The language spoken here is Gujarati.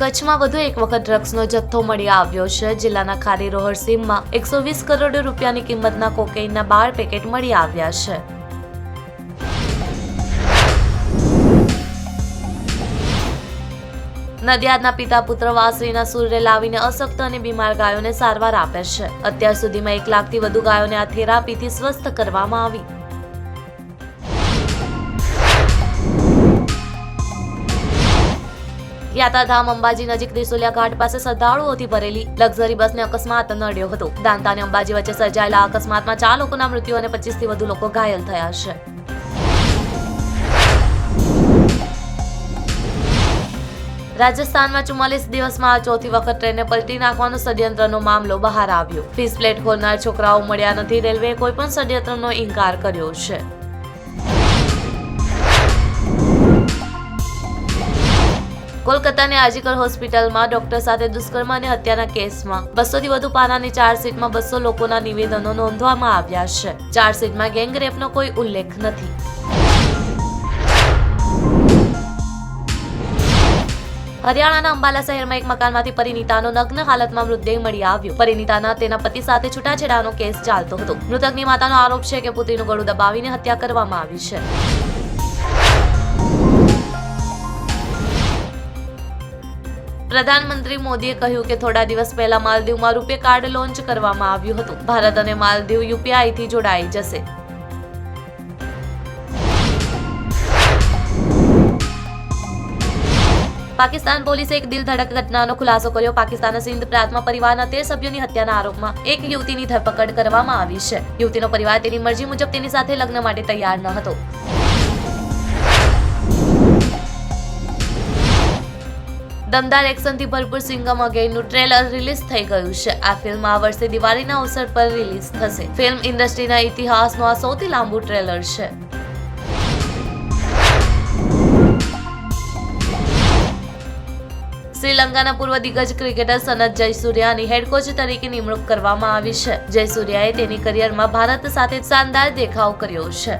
કચ્છમાં વધુ એક વખત ડ્રગ્સનો જથ્થો મળી આવ્યો છે. જિલ્લાના ખારી રોહર સીમમાં એકસો વીસ કરોડ રૂપિયાની કિંમતના કોકેઇનના બાર પેકેટ મળી આવ્યા છે. નડિયાદના પિતા પુત્ર વાસરીના સૂર્ય લાવીને અશક્ત અને બીમાર ગાયોને સારવાર આપે છે. અત્યાર સુધીમાં એક લાખથી વધુ ગાયોને આ થેરાપીથી સ્વસ્થ કરવામાં આવી. યાત્રાધામ અંબાજી નજીક ત્રિશુલિયા ઘાટ પાસે શ્રદ્ધાળુઓથી ભરેલી લક્ઝરી બસને અકસ્માત નડ્યો હતો. દાંતા અને અંબાજી વચ્ચે સર્જાયેલા અકસ્માતમાં ચાર લોકોના મૃત્યુ અને પચીસથી વધુ લોકો ઘાયલ થયા છે. રાજસ્થાનમાં ચુમ્માલીસ દિવસમાં ચોથી વખત ટ્રેનને પલટી નાખવાનો ષડયંત્રનો મામલો બહાર આવ્યો. ફીસ પ્લેટ ખોલનાર છોકરાઓ મળ્યા નથી. રેલવેએ કોઈ પણ ષડયંત્રનો ઇનકાર કર્યો છે. કોલકાતાની આજીકર હોસ્પિટલમાં ડોક્ટર સાથે દુષ્કર્મ અને હત્યાના કેસમાં બસોથી વધુ પાનાની ચાર્જશીટમાં બસો લોકોના નિવેદનો નોંધવામાં આવ્યા છે. ચાર્જશીટમાં ગેંગરેપનો કોઈ ઉલ્લેખ નથી. હરિયાણાના અંબાલા શહેરમાં એક મકાનમાંથી પરિણીતાનો નગ્ન હાલતમાં મૃતદેહ મળી આવ્યો. પરિણીતાના તેના પતિ સાથે છૂટાછેડાનો કેસ ચાલતો હતો. મૃતકની માતાનો આરોપ છે કે પુત્રીનું ગળું દબાવીને હત્યા કરવામાં આવી છે. પ્રધાનમંત્રી મોદીએ કહ્યું કે થોડા દિવસ પહેલા માલદીવમાં રૂપે કાર્ડ લોન્ચ કરવામાં આવ્યું હતું. ભારત અને માલદીવ યુપીઆઈથી જોડાઈ જશે. પાકિસ્તાન પોલીસે એક દિલ ધડક ઘટનાનો ખુલાસો કર્યો. પાકિસ્તાનના સિંધ પ્રાંતમાં પરિવારના તેર સભ્યોની હત્યાના આરોપમાં એક યુવતીની ધરપકડ કરવામાં આવી છે. યુવતીનો પરિવાર તેની મરજી મુજબ તેની સાથે લગ્ન માટે તૈયાર ન હતો. દમદાર એક્શનથી ભરપૂર સિંગમ અગેનનું ટ્રેલર રિલીઝ થઈ ગયું છે. આ ફિલ્મ આ વર્ષે દિવાળીના અવસર પર રિલીઝ થશે. ફિલ્મ ઇન્ડસ્ટ્રીના ઇતિહાસનું આ સૌથી લાંબુ ટ્રેલર છે. શ્રીલંકાના પૂર્વ દિગ્ગજ ક્રિકેટર સનત જયસૂર્યાની હેડ કોચ તરીકે નિમણૂક કરવામાં આવી છે. જયસૂર્યાએ તેની કરિયરમાં ભારત સાથે શાનદાર દેખાવ કર્યો છે.